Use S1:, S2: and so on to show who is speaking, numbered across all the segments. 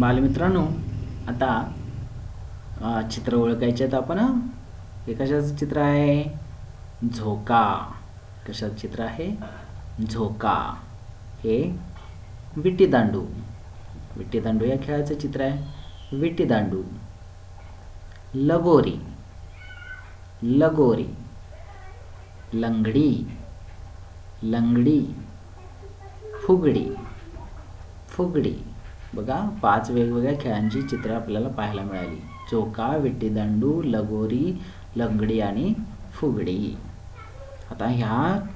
S1: बालमित्रांनो आता चित्र ओळखायचे आहेत आपण हे? कशाचं चित्र आहे? झोका. कशाचं चित्र आहे? झोका. हे विट्टी दांडू. विट्टी दांडू या खेळाचं चित्र आहे. विट्टी दांडू. लगोरी. लगोरी. लंगडी. लंगडी. फुगडी. फुगडी. बघा पाच वेगवेगळ्या खेळांची चित्रे आपल्याला पाहायला मिळाली. चोका विट्टीदांडू लगोरी लंगडी आणि फुगडी. आता ह्या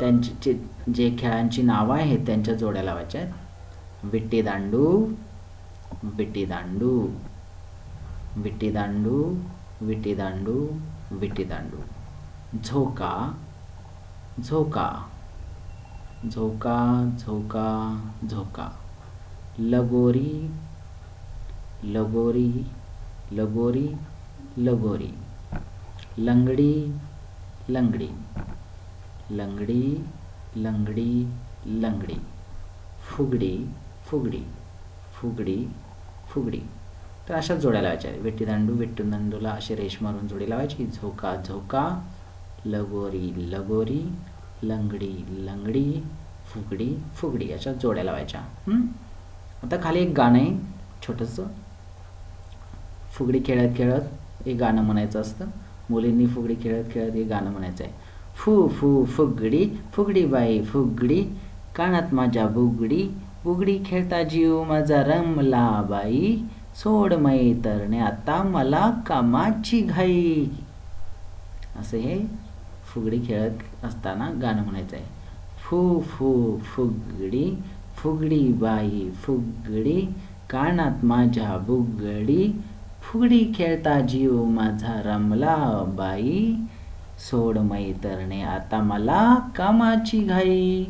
S1: त्यांची चि- जे खेळांची नावं आहेत त्यांच्या जोड्या लावायच्या आहेत. विट्टीदांडू विट्टीदांडू विट्टीदांडू विट्टीदांडू विट्टीदांडू. झोका झोका. झोका झोका झोका. लगोरी लगोरी लगोरी लगोरी. लंगडी लंगडी. लंगडी लंगडी लंगडी. फुगडी फुगडी. फुगडी फुगडी. तर अशाच जोड्या लावायच्या. विट्टीदांडू विट्टीदांडूला असे रेश मारून जोडी लावायची. झोका झोका. लगोरी लगोरी. लंगडी लंगडी. फुगडी फुगडी. अशा जोड्या लावायच्या. आता खाली एक गाणं आहे छोटंसं. फुगडी खेळत खेळत एक गाणं म्हणायचं असतं. मुलींनी फुगडी खेळत खेळत हे गाणं म्हणायचं आहे. फू फू फुगडी फुगडी बाई फुगडी. कानात माझ्या बुगडी बुगडी खेळता जीव माझा रमला बाई. सोड मैतरणे आता मला कामाची घाई. असं हे फुगडी खेळत असताना गाणं म्हणायचं आहे. फू फू फुगडी फुगडी बाई फुगडी. कानात माझ्या बुगडी. फुगडी खेळता जीव माझा रमला बाई. सोड मैतरणे आता मला कामाची घाई.